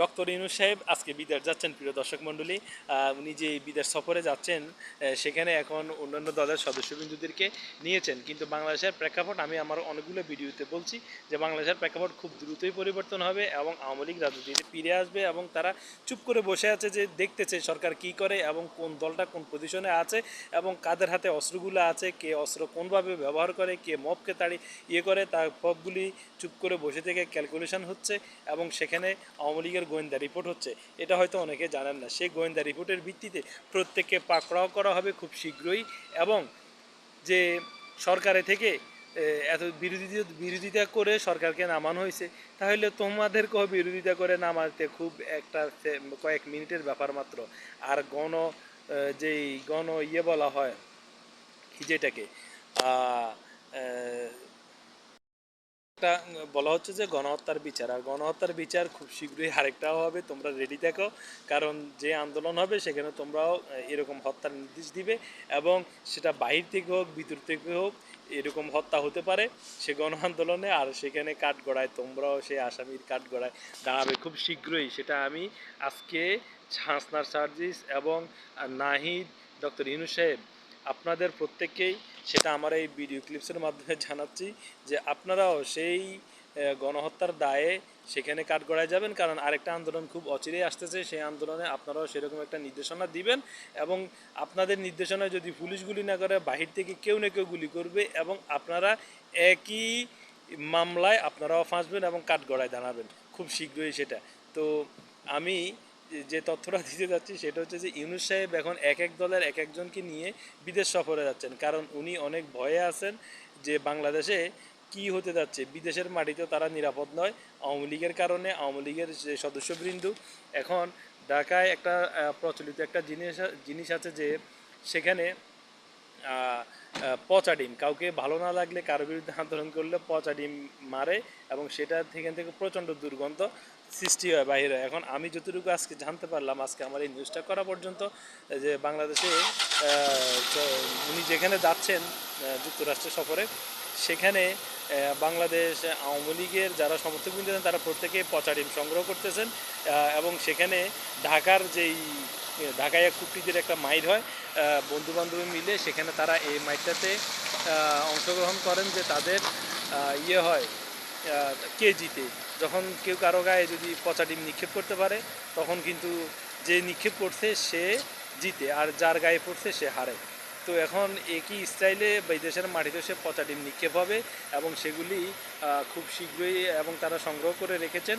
Doctor ইনু সাহেব, আজকে বিদেশ যাচ্ছেন প্রিয় দর্শক মণ্ডলী। উনি যে বিদেশ সফরে যাচ্ছেন সেখানে এখন অন্যান্য দলের সদস্যবৃন্দদেরকে নিয়েছেন। কিন্তু বাংলাদেশের প্রেক্ষাপট, আমি আমার অনেকগুলো ভিডিওতে বলছি যে বাংলাদেশের প্রেক্ষাপট খুব দ্রুতই পরিবর্তন হবে এবং আওয়ামী লীগ রাজনীতিতে ফিরে আসবে এবং তারা চুপ করে বসে আছে যে দেখতেছে সরকার কি করে এবং কোন দলটা কোন পজিশনে আছে এবং কাদের হাতে অস্ত্রগুলো আছে, কে অস্ত্র কোনভাবে ব্যবহার করে, কে মপকে তাড়ি ইয়ে করে তার পপগুলি চুপ করে বসে থেকে ক্যালকুলেশন হচ্ছে এবং সেখানে আওয়ামী লীগের গোয়েন্দা রিপোর্ট হচ্ছে, এটা হয়তো অনেকে জানেন না। সেই গোয়েন্দা রিপোর্টের ভিত্তিতে প্রত্যেককে পাকড়াও করা হবে খুব শীঘ্রই এবং যে সরকারে থেকে এত বিরোধিতা বিরোধিতা করে সরকারকে নামানো হয়েছে, তাহলে তোমাদেরকেও বিরোধিতা করে নামাতে খুব একটা কয়েক মিনিটের ব্যাপার মাত্র। আর গণ যেই গণ ইয়ে বলা হয় যেটাকে একটা বলা হচ্ছে যে গণহত্যার বিচার। আর গণহত্যার বিচার খুব শীঘ্রই আরেকটাও হবে, তোমরা রেডি থাকো। কারণ যে আন্দোলন হবে, সেখানে তোমরাও এরকম হত্যার নির্দেশ দিবে এবং সেটা বাহির থেকে হোক, ভিতর থেকে হোক, এরকম হত্যা হতে পারে সে গণ আন্দোলনে। আর সেখানে কাঠগড়ায় তোমরাও সেই আসামির কাঠগড়ায় দাঁড়াবে খুব শীঘ্রই। সেটা আমি আজকে হাসনার সার্জিস এবং নাহিদ, ডক্টর ইনু সাহেব আপনাদের প্রত্যেককেই সেটা আমার এই ভিডিও ক্লিপসের মাধ্যমে জানাচ্ছি যে আপনারাও সেই গণহত্যার দায়ে সেখানে কাঠগড়ায় যাবেন, কারণ আরেকটা আন্দোলন খুব অচিরেই আসতেছে। সেই আন্দোলনে আপনারাও সেরকম একটা নির্দেশনা দিবেন এবং আপনাদের নির্দেশনায় যদি পুলিশ গুলি না করে, বাহির থেকে কেউ না কেউ গুলি করবে এবং আপনারা একই মামলায় আপনারাও ফাঁসবেন এবং কাঠগড়ায় দাঁড়াবেন, খুব শীঘ্রই সেটা। তো আমি যে- তথ্যটা দিতে যাচ্ছি সেটা হচ্ছে যে ইউনুস সাহেব এখন এক এক দলের এক একজনকে নিয়ে বিদেশ সফরে যাচ্ছেন। কারণ উনি অনেক ভয়ে আছেন যে বাংলাদেশে কি হতে যাচ্ছে। বিদেশের মাটিতে তারা নিরাপদ নয়। আওয়ামী লীগের কারণে আওয়ামী লীগের যে সদস্যবৃন্দ, এখন ঢাকায় একটা প্রচলিত একটা জিনিস জিনিস আছে যে সেখানে পচা ডিম। কাউকে ভালো না লাগলে কারোর বিরুদ্ধে আন্দোলন করলে পচা ডিম মারে এবং সেটা থেকে থেকে প্রচণ্ড দুর্গন্ধ সৃষ্টি হয় বাইরে এখন আমি যতটুকু আজকে জানতে পারলাম আজকে আমার এই নিউজটা করা পর্যন্ত যে বাংলাদেশে উনি যেখানে যাচ্ছেন আহ, যুক্তরাষ্ট্র সফরে সেখানে বাংলাদেশ আওয়ামী লীগের যারা সমর্থকবৃন্দ তারা প্রত্যেকে পচা ডিম সংগ্রহ করতেছেন এবং সেখানে ঢাকার যেই ঢাকায় এক কুট্টিদের একটা মাইর হয়। বন্ধু বান্ধবী মিলে সেখানে তারা এই মাইটটাতে অংশগ্রহণ করেন যে তাদের ইয়ে হয় কে জিতে যখন কেউ কারও গায়ে যদি পচা ডিম নিক্ষেপ করতে পারে, তখন কিন্তু যে নিক্ষেপ করছে সে জিতে, আর যার গায়ে পড়ছে সে হারে। তো এখন একই স্টাইলে বিদেশের মাটিতে সে পচা ডিম নিক্ষেপ হবে এবং সেগুলি খুব শীঘ্রই এবং তারা সংগ্রহ করে রেখেছেন।